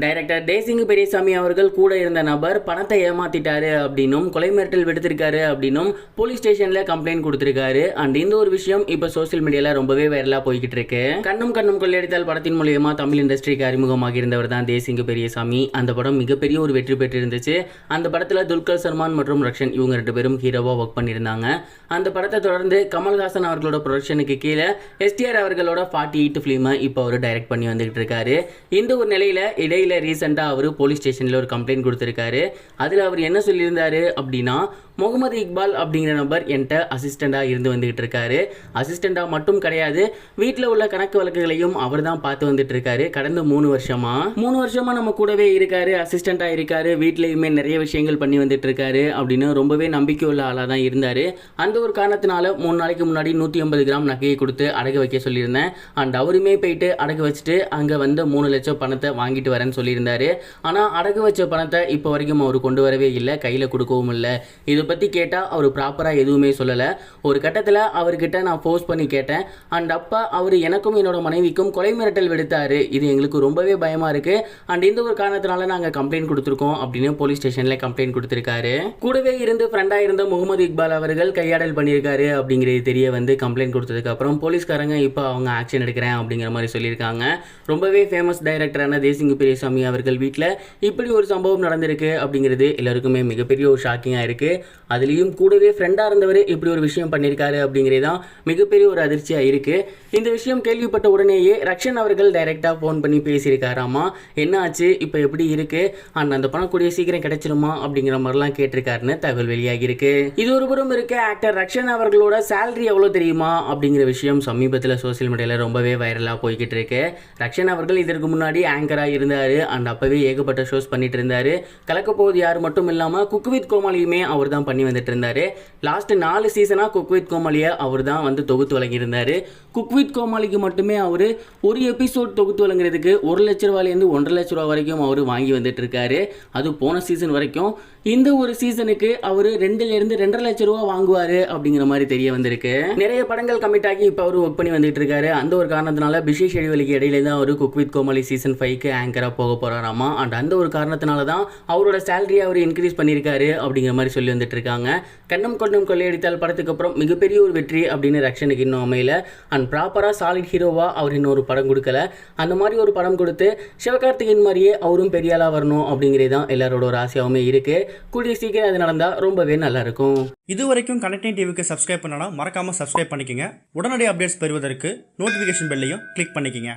Director Desingu Periyasamy அவர்கள் கூட இருந்த நபர் பணத்தை ஏமாத்திட்டாரு அப்படின்னும் கொலை மிரட்டல் விடுத்திருக்காரு அப்படின்னும் போலீஸ் ஸ்டேஷன்ல கம்ப்ளைண்ட் கொடுத்திருக்காரு. அண்ட் இந்த ஒரு விஷயம் இப்போ சோஷியல் மீடியால ரொம்பவே வைரலா போய்கிட்டு இருக்கு. கண்ணும் கண்ணும் கொள்ளையடித்தால் படத்தின் மூலியமா தமிழ் இண்டஸ்ட்ரிக்கு அறிமுகமாக இருந்தவர் தான் தேசிங்கு பெரியசாமி. அந்த படம் மிகப்பெரிய ஒரு வெற்றி பெற்றிருந்துச்சு. அந்த படத்துல துல்கர் சல்மான் மற்றும் ரக்ஷன் இவங்க ரெண்டு பேரும் ஹீரோவா ஒர்க் பண்ணியிருந்தாங்க. அந்த படத்தை தொடர்ந்து கமல்ஹாசன் அவர்களோட ப்ரொடக்ஷனுக்கு கீழே எஸ்டிஆர் அவர்களோட ஃபார்ட்டி எயிட் ஃபிலிமை இப்போ அவர் டைரக்ட் பண்ணி வந்துகிட்டு இருக்காரு. இந்த ஒரு நிலையில இடையில ரீசெண்டாக அவர் போலீஸ் ஸ்டேஷனில் ஒரு கம்ப்ளைண்ட் கொடுத்துருக்காரு. அதில் அவர் என்ன சொல்லியிருந்தாரு அப்படின்னா முகமது இக்பால் அப்படிங்கிற நபர் என்கிட்ட அசிஸ்டண்டாக இருந்து வந்துகிட்டு இருக்காரு அசிஸ்டண்டாக மட்டும் கிடையாது வீட்டில் உள்ள கணக்கு வழக்குகளையும் அவர் தான் பார்த்து வந்துட்டு இருக்காரு கடந்த மூணு வருஷமா? மூணு வருஷமா நம்ம கூடவே இருக்காரு அசிஸ்டண்டாக இருக்காரு வீட்லேயுமே நிறைய விஷயங்கள் பண்ணி வந்துட்டு இருக்காரு அப்படின்னு ரொம்பவே நம்பிக்கை உள்ள ஆளாக தான் இருந்தார். அந்த ஒரு காரணத்தினால மூணு நாளைக்கு முன்னாடி நூற்றி ஐம்பது கிராம் நகையை கொடுத்து அடகு வைக்க சொல்லியிருந்தேன். அண்ட் அவருமே போயிட்டு அடகு வச்சுட்டு அங்கே வந்த மூணு லட்சம் பணத்தை வாங்கிட்டு வரேன்னு சொல்லியிருந்தாரு. ஆனால் அடகு வச்ச பணத்தை இப்போ வரைக்கும் அவர் கொண்டு வரவே இல்லை கையில் கொடுக்கவும் இல்லை. இது பற்றி கேட்டால் அவர் ப்ராப்பராக எதுவுமே சொல்லலை. ஒரு கட்டத்தில் அவர்கிட்ட நான் ஃபோர்ஸ் பண்ணி கேட்டேன். அண்ட் அப்பா அவர் எனக்கும் என்னோட மனைவிக்கும் கொலை மிரட்டல் விடுத்தார். இது எங்களுக்கு ரொம்பவே பயமாக இருக்குது அண்ட் இந்த ஒரு காரணத்தினால நாங்கள் கம்ப்ளைண்ட் கொடுத்துருக்கோம் அப்படின்னு போலீஸ் ஸ்டேஷனில் கம்ப்ளைண்ட் கொடுத்துருக்காரு. கூடவே இருந்து ஃப்ரெண்டாக இருந்த முகமது இக்பால் அவர்கள் கையாடல் பண்ணியிருக்காரு அப்படிங்கிறது தெரிய வந்து கம்ப்ளைண்ட் கொடுத்ததுக்கப்புறம் போலீஸ்காரங்க இப்போ அவங்க ஆக்ஷன் எடுக்கிறேன் அப்படிங்கிற மாதிரி சொல்லியிருக்காங்க. ரொம்பவே ஃபேமஸ் டைரக்டரான தேசிங்கு பெரியசாமி அவர்கள் வீட்டில் இப்படி ஒரு சம்பவம் நடந்திருக்கு அப்படிங்கிறது எல்லாருக்குமே மிகப்பெரிய ஒரு ஷாக்கிங்காக இருக்குது அதுலேயும் கூடவே ஃப்ரெண்டாக இருந்தவர் இப்படி ஒரு விஷயம் பண்ணியிருக்காரு அப்படிங்கிறது தான் மிகப்பெரிய ஒரு அதிர்ச்சியாக இருக்குது இந்த விஷயம் கேள்விப்பட்ட உடனேயே ரக்ஷன் அவர்கள் டைரெக்டாக ஃபோன் பண்ணி பேசியிருக்காராமா? என்ன ஆச்சு? இப்போ எப்படி இருக்குது அண்ட் அந்த பணம் கூடிய சீக்கிரம் கிடைச்சிருமா? அப்படிங்கிற மாதிரிலாம் கேட்டிருக்காருன்னு தகவல் வெளியாகியிருக்கு. இது ஒரு புறம் இருக்க ஆக்டர் ரக்ஷன் அவர்களோட சேலரி எவ்வளோ தெரியுமா? அப்படிங்கிற விஷயம் சமீபத்தில் சோசியல் மீடியாவில் ரொம்பவே வைரலாக போய்கிட்டு இருக்கு. ரக்ஷன் அவர்கள் இதற்கு முன்னாடி ஆங்கராக இருந்தார். அண்ட் அப்போவே ஏகப்பட்ட ஷோஸ் பண்ணிட்டு இருந்தார். கலக்கப்போவது யார் மட்டும் இல்லாமல் குக் வித் கோமாளியுமே அவர் தான் பண்ணி வந்துட்டு இருந்தார் லாஸ்ட் நாலு சீசனாக குக் வித் கோமாளியை அவர் தான் வந்து தொகுத்து வழங்கியிருந்தார். குக் வித் கோமாளிக்கு மட்டுமே அவர் ஒரு எபிசோட் தொகுத்து வழங்குறதுக்கு ஒரு லட்ச ரூபாயிலேருந்து ஒன்றரை லட்ச ரூபா வரைக்கும் அவர் வாங்கி வந்துட்டு இருக்காரு அது போன சீசன் வரைக்கும் இந்த ஒரு சீசனுக்கு அவர் ரெண்டுலேருந்து ரெண்டரை லட்ச ரூபா வாங்குவார் அப்படிங்கிற மாதிரி தெரிய வந்திருக்கு. நிறைய படங்கள் கமிட் ஆகி இப்போ அவர் ஒர்க் பண்ணி வந்துட்டு இருக்காரு. அந்த ஒரு காரணத்தினால பிஷி ஷெடியூலுக்கு இடையில தான் அவர் குக் வித் கோமாளி சீசன் ஃபைவ்க்கு ஆங்கராக போக போகிறாராமா அண்ட் அந்த ஒரு காரணத்தினால தான் அவரோட சேலரியை அவர் இன்க்ரீஸ் பண்ணியிருக்காரு அப்படிங்கிற மாதிரி சொல்லி வந்துட்டு இருக்காங்க. கண்ணம் கொண்டம் கொள்ளையடித்தால் படத்துக்கு அப்புறம் மிகப்பெரிய ஒரு வெற்றி அப்படின்னு ரக்ஷனுக்கு இன்னும் அமையல. அண்ட் ப்ராப்பராக சாலிட் ஹீரோவாக அவர் இன்னும் ஒரு படம் கொடுக்கல. அந்த மாதிரி ஒரு படம் கொடுத்து சிவகார்த்திகேயன் மாதிரியே அவரும் பெரியாளாக வரணும் அப்படிங்கிறது தான் எல்லாரோட ஒரு ஆசையாகவுமே இருக்குது கூடிய சீக்கிரம் அது நடந்தால் ரொம்பவே நல்லாயிருக்கும். இது வரைக்கும் கனெக்டிங் டிவிக்கு சப்ஸ்கிரைப் பண்ணனா மறக்காமல் சப்ஸ்கிரைப் பண்ணிக்கங்க. உடனடி அப்டேட்ஸ் பெறுவதற்கு நோட்டிஃபிகேஷன் பெல்லையும் கிளிக் பண்ணிக்கங்க.